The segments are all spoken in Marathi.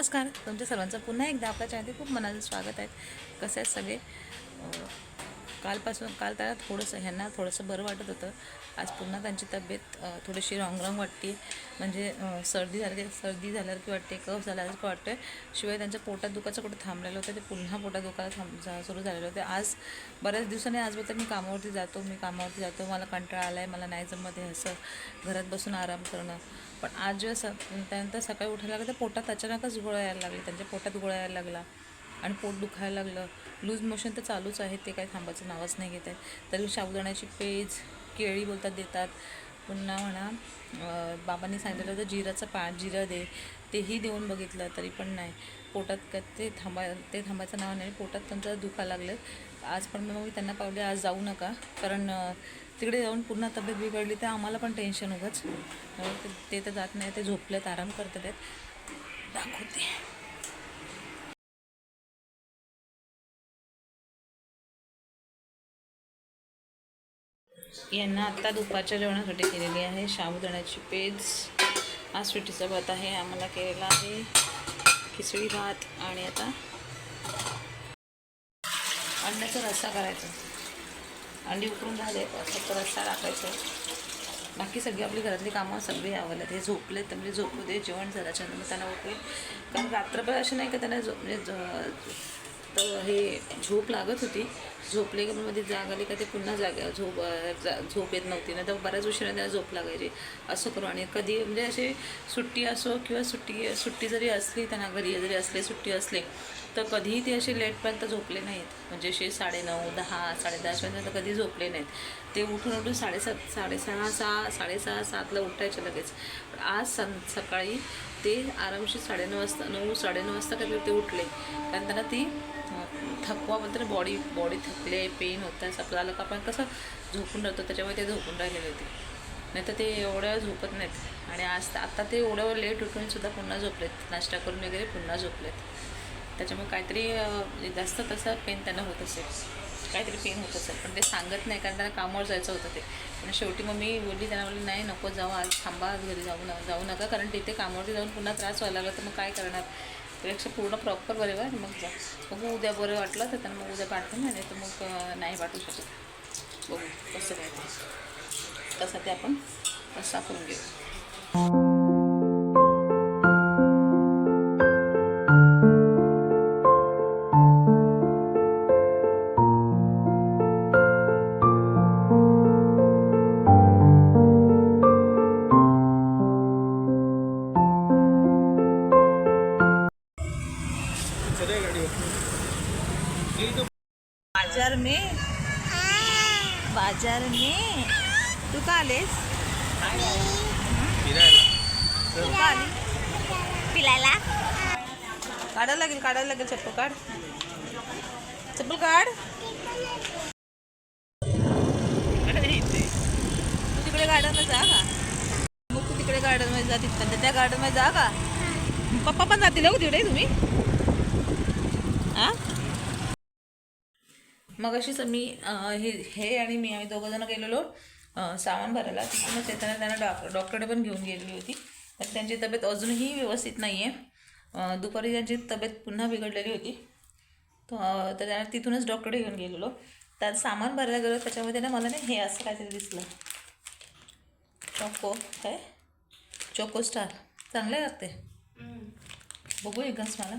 नमस्कार तुमच्या सर्वांचं पुन्हा एकदा आपल्या चॅनलमध्ये खूप मनाचं स्वागत आहे. कसं आहेत सगळे? कालपासून काल त्याला थोडंसं ह्यांना थोडंसं बरं वाटत होतं. आज पुन्हा त्यांची तब्येत थोडीशी रॉंगरॉंग वाटते म्हणजे सर्दी झाली सर्दी झाल्यासारखी वाटते कफ झाल्यासारखं वाटतं शिवाय त्यांच्या पोटात दुखाचं कुठं थांबलेलं होतं ते पुन्हा पोटात दुखायला थांब जा- सुरू झालेलं होतं. आज बऱ्याच दिवसांनी आज बोलतात मी कामावरती जातो मी कामावरती जातो. मला कंटाळा आला आहे मला नाही जमत आहे असं. घरात बसून आराम करणं. पण आज जेव्हा स त्यानंतर सकाळी उठायला लागलं तर पोटात अचानकच गोळा यायला लागले. त्यांच्या पोटात गोळा यायला लागला आणि पोट दुखायला लागलं. लूज मोशन तर चालूच आहे ते काही थांबायचं नावच नाही घेत आहे तरी साबुदाण्याची पेज केळी बोलतात देतात. पुन्हा म्हणा बाबांनी सांगितलं होतं जिराचं पा जिरं दे. तेही देऊन बघितलं तरी पण नाही. पोटात का ते थांबा ते थांबायचं नाव नाही. पोटात त्यांचं दुखा लागलं. आज पण मग मी त्यांना पावले आज जाऊ नका. कारण तिकडे जाऊन पुन्हा तब्येत बिघडली तर आम्हाला पण टेन्शन उगाच. ते- तर जात नाही ते झोपलेत आराम करतात आहेत. दाखवते. यांना आत्ता दुपारच्या जेवणासाठी केलेली आहे शाबुदाण्याची पेज. आज सुटीचा भात आहे आम्हाला केलेला आहे खिचडी भात आणि आता अंड्याचा रस्सा करायचा. अंडी उकरून झाले असं रस्सा टाकायचं. बाकी सगळी आपली घरातली कामं सगळी आवडल्यात हे झोपले तर म्हणजे झोपू दे जेवण झाल्याच्यानंतर त्यांना उठवेल. कारण रात्रभर असे नाही का त्यांना झो म्हणजे तर हे झोप लागत होती. झोपले की मध्ये जाग आली का ते पुन्हा जागा झोप जा- झोप येत नव्हती. ना तर बऱ्याच उशिरा त्यांना झोप लागायची. असं करू. आणि कधी म्हणजे अशी सुट्टी असो किंवा सुट्टी सुट्टी जरी असली त्यांना घरी जरी असले सुट्टी असली तर कधीही ते असे लेटपर्यंत झोपले नाहीत. म्हणजे असे साडेनऊ दहा साडेदहापर्यंत कधी झोपले नाहीत. ते उठून उठून साडेसात साडेसहा सहा साडेसहा सातला उठायचे लगेच. पण आज सं सकाळी ते आरामशीर साडेनऊ वाजता नऊ साडेनऊ वाजता कधी ते उठले. कारण त्यांना ती थकवा मात्र बॉडी बॉडी थकले पेन होतं असं आपलं आलं का आपण कसं झोपून राहतो त्याच्यामुळे ते झोपून राहिलेले होते. नाही तर ते एवढ्या झोपत नाहीत. आणि आज आता ते एवढं लेट उठून सुद्धा पुन्हा झोपलेत. नाश्ता करून वगैरे पुन्हा झोपलेत. त्याच्यामुळे काहीतरी म्हणजे जास्त तसं पेन त्यांना होत असेल. काहीतरी पेन होत असेल. पण ते सांगत नाही कारण त्यांना कामावर जायचं होतं ते. पण शेवटी मग मी बोलली त्यांना बोलली नाही नको जाऊ आज थांबा आज घरी जाऊ न जाऊ नका कारण तिथे कामावरती जाऊन पुन्हा त्रास व्हायला लागला तर मग काय करणार? त्यापेक्षा पूर्ण प्रॉपर बरोबर मग जा. बघू उद्या बरं वाटलं तर त्यांना मग उद्या पाठवून नाही तर मग नाही पाठवू शकत. बघू कसं काय ते. तसं ते आपण रस्सा करून घेऊ. बाजार में बाजार में तू का आलेस? तू का आली पिलायला काढायला लागेल काढायला लागेल चप्पल काढ. चप्पल काढ. तू तिकडे गार्डनला जा का? मग तू तिकडे गार्डनमध्ये जा तिथपर्यंत त्या गार्डनमध्ये जा का? पप्पा पण जातील हो तिकडे तुम्ही? हां? मग अशीच मी हे हे आणि मी आम्ही दोघं जण गेलेलो सामान भरायला. तिथूनच येताना त्यांना डॉक्टर डॉक्टरकडे पण घेऊन गेलेली होती. तर त्यांची तब्येत अजूनही व्यवस्थित नाही आहे दुपारी त्यांची तब्येत पुन्हा बिघडलेली होती. तर त्यांना तिथूनच डॉक्टरकडे घेऊन गेलेलो. त्यात सामान भरायला गेलो त्याच्यामध्ये ना मला ना हे असं काहीतरी दिसलं. चोको काय? चोको स्टार चांगले लागते बघू एक घास मला.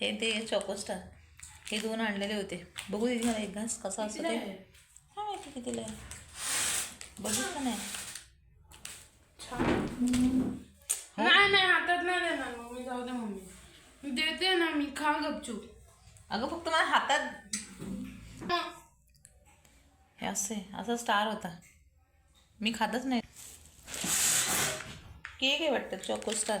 हे ते चोको स्टार हे दोन आणलेले होते. बघू दे मला एक घास कसा असतो ते. काय माहिती कितीला आहे? बघितलं नाही. नाही नाही हातात नाही देणार. मम्मी जाऊ दे मम्मी. देते ना मी खा गपचूप. अगं फक्त मला हातात हं. हे असे असा स्टार होता. मी खातच नाही. केक आहे वाटतं चॉको स्टार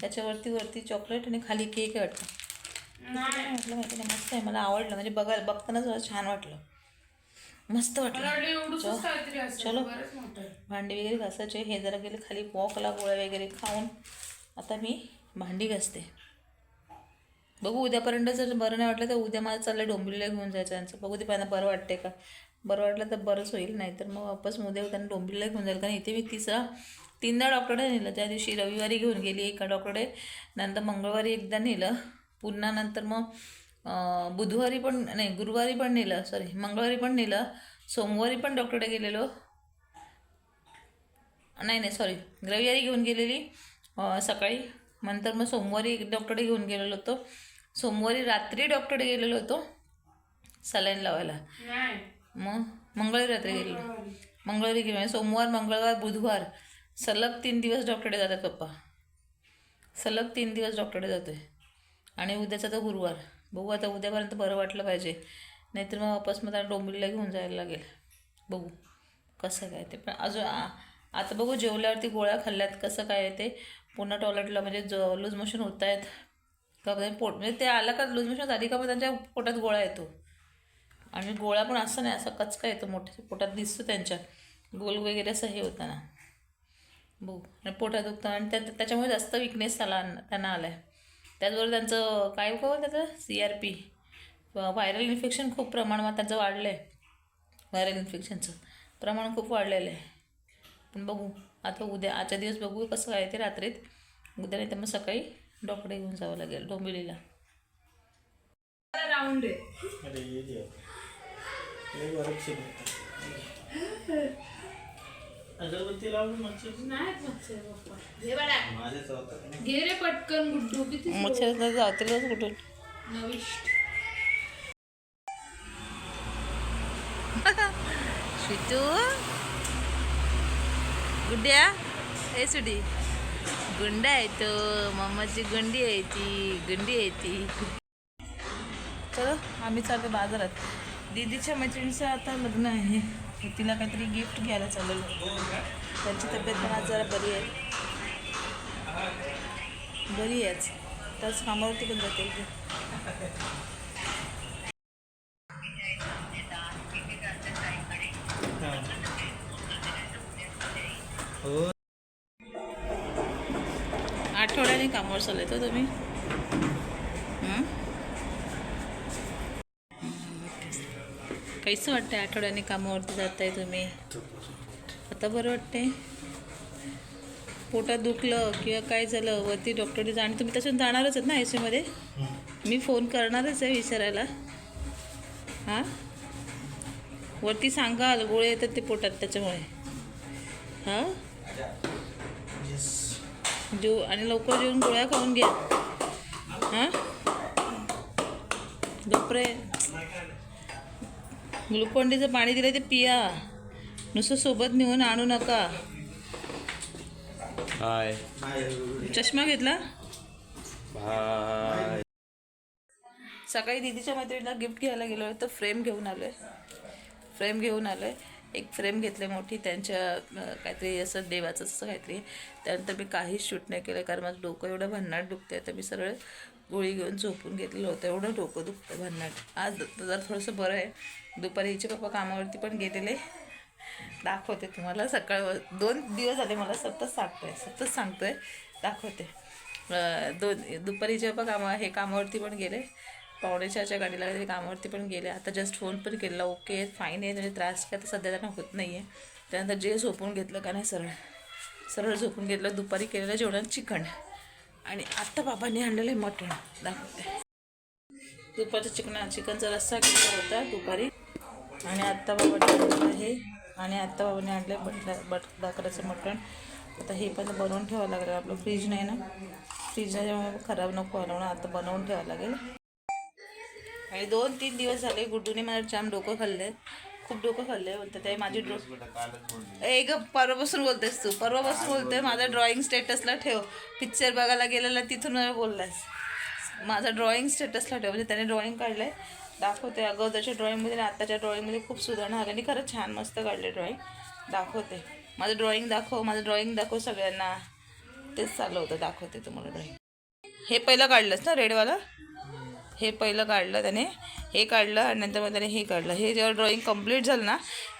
त्याच्यावरती वरती चॉकलेट आणि खाली केक आहे वाटतं. म्हटलं माहिती नाही मस्त आहे मला आवडलं. म्हणजे बघायला बघतानाच मला छान वाटलं. मस्त वाटलं. वाटलं चलो. भांडी वगैरे घासायचे. हे जरा गेले खाली वॉकला गोळ्या वगैरे खाऊन. आता मी भांडी घासते. बघू उद्यापर्यंत जर बरं नाही वाटलं तर उद्या मला चाललं डोंबिवलीला घेऊन जायचं त्यांचं बघू ते पहिल्यांदा बरं वाटते का? बरं वाटलं तर बरंच होईल नाही तर मग वापस उद्या त्यांना डोंबिवलीला घेऊन जाईल. कारण इथे मी तिसरा तीनदा डॉक्टरने नेलं. त्या दिवशी रविवारी घेऊन गेली एका डॉक्टरकडे नंतर मंगळवारी एकदा नेलं. पुन्हा नंतर मग बुधवारी पण नाही गुरुवारी पण नेलं सॉरी मंगळवारी पण नेलं सोमवारी पण डॉक्टरकडे गेलेलो. नाही नाही सॉरी रविवारी घेऊन गेलेली सकाळी. नंतर मग सोमवारी डॉक्टरकडे घेऊन गेलेलो होतो. सोमवारी रात्री डॉक्टरकडे गेलेलो होतो सलाईन लावायला. मग मंगळवारी रात्री गेलेलो. मंगळवारी. गेलो सोमवार मंगळवार बुधवार सलग तीन दिवस डॉक्टरकडे जातात पप्पा. सलग तीन दिवस डॉक्टरकडे जातोय. आणि उद्याचा तर गुरुवार. बघू आता उद्यापर्यंत बरं वाटलं पाहिजे. नाहीतर मग वापस मग त्याला डोंबिवलीला घेऊन जायला लागेल. बघू कसं काय ते. पण अजून आ- आता बघू जेवल्यावरती गोळ्या खाल्ल्यात कसं काय आहे ते. पुन्हा टॉयलेटला म्हणजे ज लूज मोशन होत आहेत. का म्हणजे पोट म्हणजे ते आलं का लूज मोशन झाली का मग त्यांच्या पोटात गोळा येतो. आणि गोळा पण असं नाही असा कचका येतो मोठ्या पोटात दिसतो त्यांच्या. गोल वगैरे असं हे होतं ना. बघू. आणि पोटात दुखतं आणि त्या त्याच्यामुळे जास्त विकनेस आला त्यांना आला आहे त्याचबरोबर त्यांचं काय काय त्याचं? C R P viral infection खूप प्रमाणात त्यांचं वाढलं आहे व्हायरल इन्फेक्शनचं प्रमाण खूप वाढलेलं आहे. पण बघू. आता उद्या आजच्या दिवस बघू कसं काय ते रात्रीत. उद्या नाही तर मग सकाळी डॉक्टर घेऊन जावं लागेल डोंबिवलीला. राऊंड आहे. अगरबत्ती लावून मच्छर? नाही मच्छर पप्पा. घे बडा माझ्या चौथा घे रे पटकन गुड्डू. किती मच्छर जातील कुठून? नविष्ट. शितू गुड्ड्या? ए सुडी. गुंडा आहे तो. मम्माची गुंडी आहे ती. गुंडी आहे ती. चलो आम्ही चाललो बाजारात. दीदीच्या मैत्रिणीचं आता लग्न आहे. तिला काहीतरी गिफ्ट घ्यायला चाललेलो त्यांची तब्येत पण आज जरा बरी आहे. बरी आहे आज. त्याच कामावरती पण जाते. हो. आठवड्याने कामावर चालले तर तुम्ही? कैसं वाटतंय आठवड्याने कामावरती जाताय तुम्ही? आता बरं वाटतंय. पोटात दुखलं किंवा काय झालं वरती डॉक्टरने आणि तुम्ही तसं जाणारच आहेत ना आय सीमध्ये मी फोन करणारच आहे विचारायला. हां? वरती सांगाल गोळे येतात ते पोटात त्याच्यामुळे. हां? जेव आणि लवकर जेवून गोळ्या खाऊन घ्या. हां? गप्रे ग्लुकोंडीचं पाणी दिलं ते पिया. नुसतं सोबत नेऊन आणू नका. हाय. चष्मा घेतला? सकाळी दीदीच्या मैत्रिणीला गिफ्ट घ्यायला गेलो तर फ्रेम घेऊन आलो आहे फ्रेम घेऊन आलो आहे एक फ्रेम घेतली मोठी त्यांच्या काहीतरी असं देवाचं असं काहीतरी. त्यानंतर मी काहीच शूट नाही केलं कारण माझं डोकं एवढं भन्नाट दुखतं आहे तर मी सरळ गोळी घेऊन झोपून घेतलेलं होतं. एवढं डोकं दुखतं भन्नाट. आज जर थोडंसं बरं आहे. दुपारीचे पप्पा कामावरती पण गेलेले. दाखवते तुम्हाला. सकाळ दोन दिवस झाले मला सतत सांगतोय सतत सांगतोय. दाखवते. दोन दुपारीचे पप्पा कामा हे कामावरती पण गेले. पावणेच्याच्या गाडीला काहीतरी कामावरती पण गेले. आता जस्ट फोन पण केला ओके फाईन आहे. म्हणजे त्रास काय तर सध्या त्यांना होत नाही आहे त्यानंतर जे झोपून घेतलं का नाही सरळ. सरळ झोपून घेतलं. दुपारी केलेलं जेवणात चिकन. आणि आत्ता बाबांनी आणलेलं आहे मटण. दाखवते. दुपारचं चिकन चिकनचा रस्सा केला होता दुपारी. आणि आत्ता बाबांनी आहे. आणि आत्ता बाबांनी आणलं आहे बटला बट बाकराचं मटण. आता हे पण बनवून ठेवावं लागेल. आपलं फ्रीज नाही ना. फ्रीज नाही खराब नको व्हायला म्हणून आता बनवून ठेवावं लागेल. आणि दोन तीन दिवस झाले गुड्डूने मला जाम डोकं खाल्लं आहे खूप डोकं खाल्लं आहे बोलतं ते माझी ड्रॉ ए ग परवापासून बोलतेस तू. परवापासून बोलतोय. माझा ड्रॉइंग स्टेटसला ठेव. पिक्चर बघायला गेलेला तिथून बोललायस. बोललास माझा ड्रॉइंग स्टेटसला ठेव म्हणजे त्याने ड्रॉइंग काढलं आहे दाखवते अगोदरच्या ड्रॉइंगमध्ये आणि आत्ताच्या ड्रॉइंगमध्ये खूप सुधारणा आली आणि खरंच छान मस्त काढले ड्रॉइंग दाखवते. माझं ड्रॉइंग दाखव माझं ड्रॉइंग दाखव सगळ्यांना. तेच चालू होतं. दाखवते तुम्हाला ड्रॉइंग हे पहिलं काढलंस ना रेडवाला? हे पहिलं काढलं त्याने हे काढलं आणि नंतर मग त्याने हे काढलं. हे जेव्हा ड्रॉइंग कंप्लीट झालं ना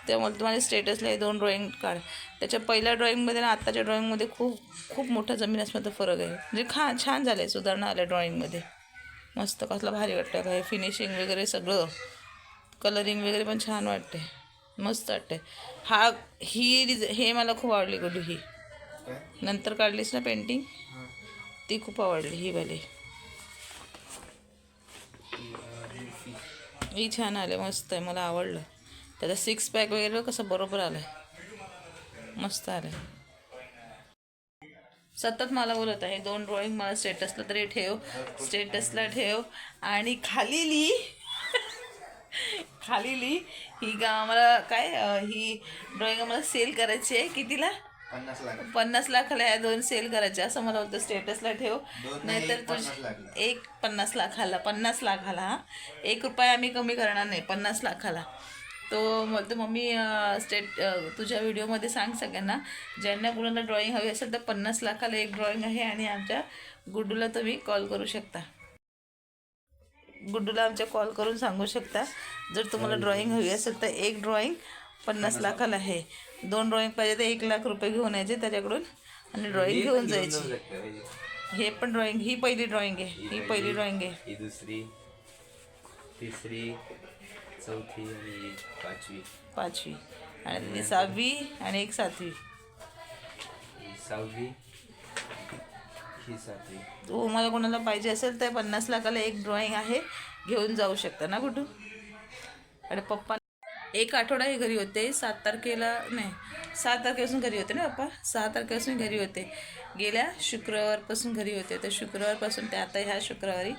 तेव्हा मला तुम्हाला स्टेटसला हे दोन ड्रॉइंग काढ. त्याच्या पहिल्या ड्रॉइंगमध्ये ना आत्ताच्या ड्रॉइंगमध्ये खूप खूप मोठा जमीन असण्याचा फरक आहे. म्हणजे खा छान झालं आहे सुधारणा आल्या ड्रॉइंगमध्ये मस्त कसलं भारी वाटतं का? हे फिनिशिंग वगैरे सगळं कलरिंग वगैरे पण छान वाटते मस्त वाटते हा ही डिझ हे मला खूप आवडली गुड्डी ही. नंतर काढलीस ना पेंटिंग ती खूप आवडली ही वाली. ही छान आले मस्त आहे मला आवडलं. त्याचा सिक्स पॅक वगैरे कसं बरोबर आलं आहे मस्त आलं सतत मला बोलत आहे दोन ड्रॉइंग मला स्टेटसला तरी ठेव स्टेटसला ठेव. आणि खाली लिही खाली लिही ही का आम्हाला काय ही ड्रॉइंग आम्हाला सेल करायची आहे. कितीला? पन्नास लाख. पन्नास लाखाला या दोन सेल करायचे असं मला होतं स्टेटसला ठेव. नाहीतर तुझ. एक पन्नास लाखाला पन्नास लाखाला हा. एक रुपया आम्ही कमी करणार नाही पन्नास लाखाला. तो बोलतो मम्मी स्टेट तुझ्या व्हिडिओमध्ये सांग सगळ्यांना. ज्यांना कुणाला ड्रॉइंग हवी असेल तर पन्नास लाखाला एक ड्रॉइंग आहे आणि आमच्या गुड्डूला तुम्ही कॉल करू शकता. गुड्डूला आमच्या कॉल करून सांगू शकता. जर तुम्हाला ड्रॉइंग हवी असेल तर एक ड्रॉइंग पन्नास लाखाला आहे. दोन ड्रॉइंग पाहिजे तर एक लाख रुपये घेऊन यायचे त्याच्याकडून आणि ड्रॉइंग घेऊन जायची. हे पण ड्रॉइंग ही पहिली ड्रॉइंग आहे ही पहिली ड्रॉइंग आहे. ही दुसरी तिसरी चौथी आणि पाचवी. पाचवी. आणि सहावी आणि एक सातवी. सहावी ही सातवी. तो मला कोणाला पाहिजे असेल तर पन्नास लाखाला एक ड्रॉइंग आहे घेऊन जाऊ शकता ना कुठं आणि पप्पा एक आठवडा हे घरी होते. सात तारखेला नाही सात तारखेपासून घरी होते ना पप्पा? सहा तारखेपासून घरी होते. गेल्या शुक्रवारपासून घरी होते. तर शुक्रवारपासून ते आता ह्या शुक्रवारी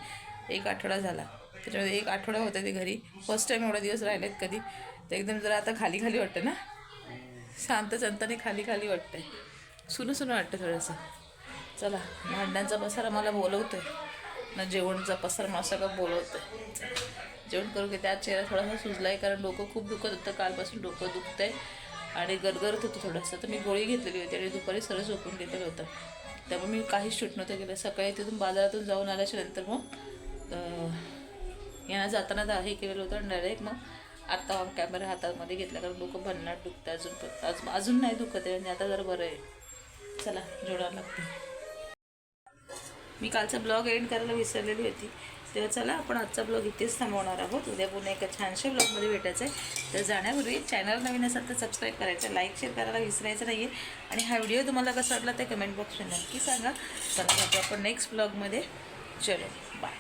एक आठवडा झाला. त्याच्यामध्ये एक आठवडा होता ते घरी. फर्स्ट टाईम एवढे दिवस राहिलेत कधी. तर एकदम जरा आता खाली खाली वाटतं ना? शांत शांताने खाली खाली वाटतंय. सुनं सुनं वाटतं थोडंसं. चला भांड्यांचा पसारा मला आहे ना जेवणचा पसारा मला सगळं बोलवतोय. जेवण करू की त्यात चेहरा थोडासा सुजला आहे कारण डोकं खूप दुखत होतं. कालपासून डोकं दुखतंय आणि गरगरत होतं थोडंसं. तर मी गोळी घेतलेली होती आणि दुपारी सरळ झोपून घेतलेलं होतं. त्यामुळे मी काहीच शूट नव्हतं केलं. सकाळी तिथून बाजारातून जाऊन आल्याच्यानंतर मग येणं यांना जाताना तर हे केलेलं होतं. आणि डायरेक्ट मग आत्ता कॅमेरा हातामध्ये घेतला कारण डोकं भन्नाट दुखतं अजून पण अजून अजून नाही दुखत आहे. म्हणजे आता जर बरं आहे. चला जोडायला लागतं. मी कालचा ब्लॉग एंड करायला विसरलेली होती. तेव्हा चला आपण आजचा ब्लॉग इथेच थांबवणार आहोत. उद्या पुन्हा एका छानशा ब्लॉगमध्ये भेटायचं आहे तर जाण्यापूर्वी चॅनल नवीन असाल तर सबस्क्राईब करायचं लाईक शेअर करायला विसरायचं नाही आहे आणि हा व्हिडिओ तुम्हाला कसा वाटला ते कमेंट बॉक्समध्ये नक्की सांगा. पण आपण नेक्स्ट ब्लॉगमध्ये चलो बाय